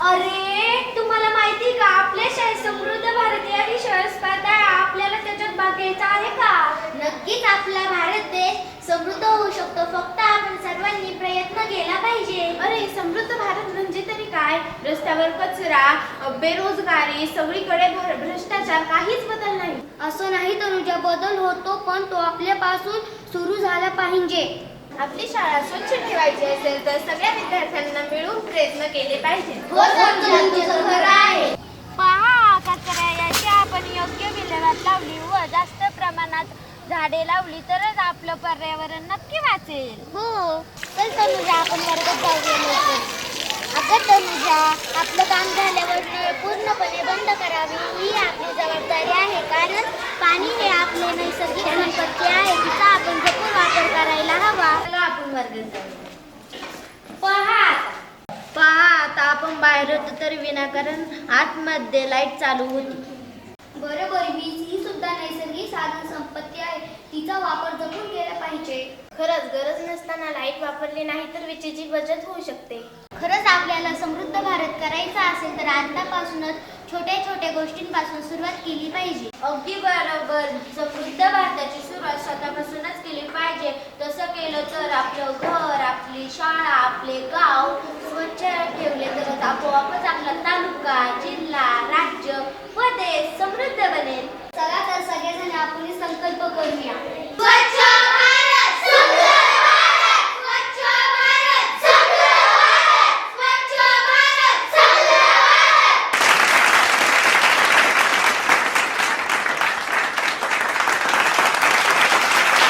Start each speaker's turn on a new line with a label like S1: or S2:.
S1: अरे तुम्हाला माहिती का? आपल्या शाळेत समृद्ध भारतीय ही विषयावर स्पर्धा आहे. आपल्याला त्याच्यात भाग घ्यायचा आहे का?
S2: नक्कीच आपला भारत देश समृद्ध होऊ शकतो. फक्त आपण सर्वांनी प्रयत्न केला पाहिजे.
S1: अरे समृद्ध भारत म्हणजे तरी काय? रस्त्यावर कचरा बेरोजगारी सगळीकडे भ्र- भ्रष्टाचार काहीच बदल नाही.
S2: असं नाही तनुजा बदल होतो पण तो आपल्यापासून सुरू झाला पाहिजे.
S1: आपली शाळा स्वच्छ ठेवायची असेल तर सगळ्या विद्यार्थ्यांना मिळून प्रयत्न केले पाहिजे.
S2: हो
S1: झाडे लावली तरच आपलं पर्यावरण नक्की वाचेल.
S2: हो चल तनुजा आपण वर्गात जाऊया लवकर. अगं तनुजा आपलं काम झाल्यावर नळ पूर्णपणे बंद करावी. ही आपली जबाबदारी आहे कारण पाणी हे आपले नैसर्गिक संपत्ती आहे तिचा आपण जपून वापर करायला हवा.
S1: चला आपण वर्गात जाऊया पहा पहा आता आपण बाहेर होतो तर विनाकारण आतमध्ये लाइट चालू होती.
S2: बरोबर वीज ही सुद्धा नैसर्गिक साधन संपत्ती तिचा वापर जपून केला पाहिजे.
S1: खरंच गरज नसताना लाइट वापरली नाही तर विजेची बचत होऊ शकते.
S2: खरंच आपल्याला समृद्ध भारत करायचा असेल तर आतापासूनच छोट्या छोट्या गोष्टींपासून सुरुवात केली पाहिजे.
S1: अगदी बरोबर. समृद्ध भारताची सुरुवात स्वतःपासूनच केली पाहिजे. तसं केलं तर आपलं घर आपली शाळा आपले गाव